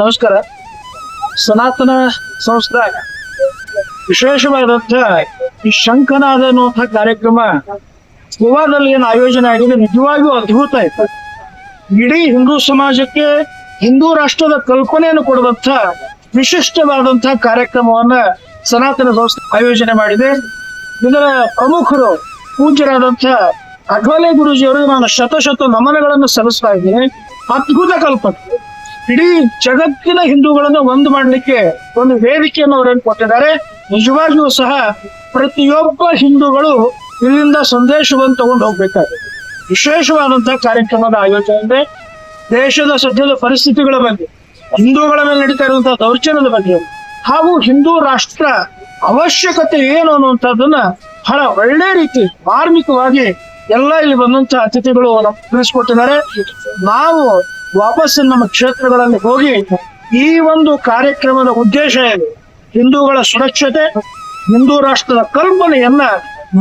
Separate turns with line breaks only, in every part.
ನಮಸ್ಕಾರ. ಸನಾತನ ಸಂಸ್ಥೆ ವಿಶೇಷವಾದಂಥ ಈ ಶಂಕನಾದ ಅನ್ನುವಂಥ ಕಾರ್ಯಕ್ರಮ ಗೋವಾದಲ್ಲಿ ಏನು ಆಯೋಜನೆ ಆಗಿದೆ, ನಿಜವಾಗಿಯೂ ಅದ್ಭುತ ಆಯ್ತು ಇಡೀ ಹಿಂದೂ ಸಮಾಜಕ್ಕೆ, ಹಿಂದೂ ರಾಷ್ಟ್ರದ ಕಲ್ಪನೆಯನ್ನು ಕೊಡುವಂಥ ವಿಶಿಷ್ಟವಾದಂತಹ ಕಾರ್ಯಕ್ರಮವನ್ನ ಸನಾತನ ಸಂಸ್ಥೆ ಆಯೋಜನೆ ಮಾಡಿದೆ. ಇದರ ಪ್ರಮುಖರು ಪೂಜ್ಯರಾದಂಥ ಅಗ್ವಲೆ ಗುರುಜಿಯವರು ನಾನು ಶತಶತ ನಮನಗಳನ್ನು ಸಲ್ಲಿಸ್ತಾ ಇದ್ದೀನಿ. ಅದ್ಭುತ ಕಲ್ಪನೆ. ಇಡೀ ಜಗತ್ತಿನ ಹಿಂದೂಗಳನ್ನು ಒಂದು ಮಾಡಲಿಕ್ಕೆ ಒಂದು ವೇದಿಕೆಯನ್ನು ಅವರೇನು ಕೊಟ್ಟಿದ್ದಾರೆ? ನಿಜವಾಗಿಯೂ ಸಹ ಪ್ರತಿಯೊಬ್ಬ ಹಿಂದೂಗಳು ಇಲ್ಲಿಂದ ಸಂದೇಶವನ್ನು ತಗೊಂಡು ಹೋಗ್ಬೇಕಾಗಿದೆ. ವಿಶೇಷವಾದಂತಹ ಕಾರ್ಯಕ್ರಮದ ಆಯೋಜನೆ ದೇಶದ ಸದ್ಯದ ಪರಿಸ್ಥಿತಿಗಳ ಬಗ್ಗೆ, ಹಿಂದೂಗಳ ಮೇಲೆ ನಡೀತಾ ಇರುವಂತಹ ದೌರ್ಜನ್ಯದ ಬಗ್ಗೆ. ಹಾಗೂ ಹಿಂದೂ ರಾಷ್ಟ್ರ ಅವಶ್ಯಕತೆ ಏನು ಅನ್ನುವಂಥದ್ದನ್ನ ಬಹಳ ಒಳ್ಳೆ ರೀತಿ ಮಾರ್ಮಿಕವಾಗಿ ಎಲ್ಲ ಇಲ್ಲಿ ಬಂದಂತಹ ಅತಿಥಿಗಳು ತಿಳಿಸ್ಕೊಟ್ಟಿದ್ದಾರೆ. ನಾವು ವಾಪಸ್ ನಮ್ಮ ಕ್ಷೇತ್ರಗಳಲ್ಲಿ ಹೋಗಿ ಈ ಒಂದು ಕಾರ್ಯಕ್ರಮದ ಉದ್ದೇಶ ಏನು? ಹಿಂದೂಗಳ ಸುರಕ್ಷತೆ, ಹಿಂದೂ ರಾಷ್ಟ್ರದ ಕಲ್ಪನೆಯನ್ನ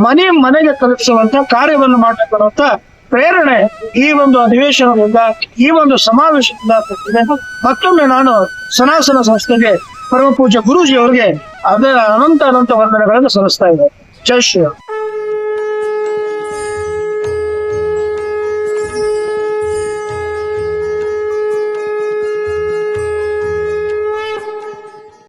ಮನೆ ಮನೆಗೆ ತಲುಪಿಸುವಂತ ಕಾರ್ಯವನ್ನು ಮಾಡಬೇಕಂತ ಪ್ರೇರಣೆ ಈ ಒಂದು ಅಧಿವೇಶನದಿಂದ, ಈ ಒಂದು ಸಮಾವೇಶದಿಂದ. ಮತ್ತೊಮ್ಮೆ ನಾನು ಸನಾಸನ ಸಂಸ್ಥೆಗೆ ಪರಮ ಪೂಜ್ಯ ಗುರೂಜಿ ಅವರಿಗೆ ಅದರ ಅನಂತ ಅನಂತ ವಂದನೆಗಳನ್ನು ಸಲ್ಲಿಸ್ತಾ ಇದ್ದೇನೆ. ಜೈ ಶ್ರೀರಾಮ್.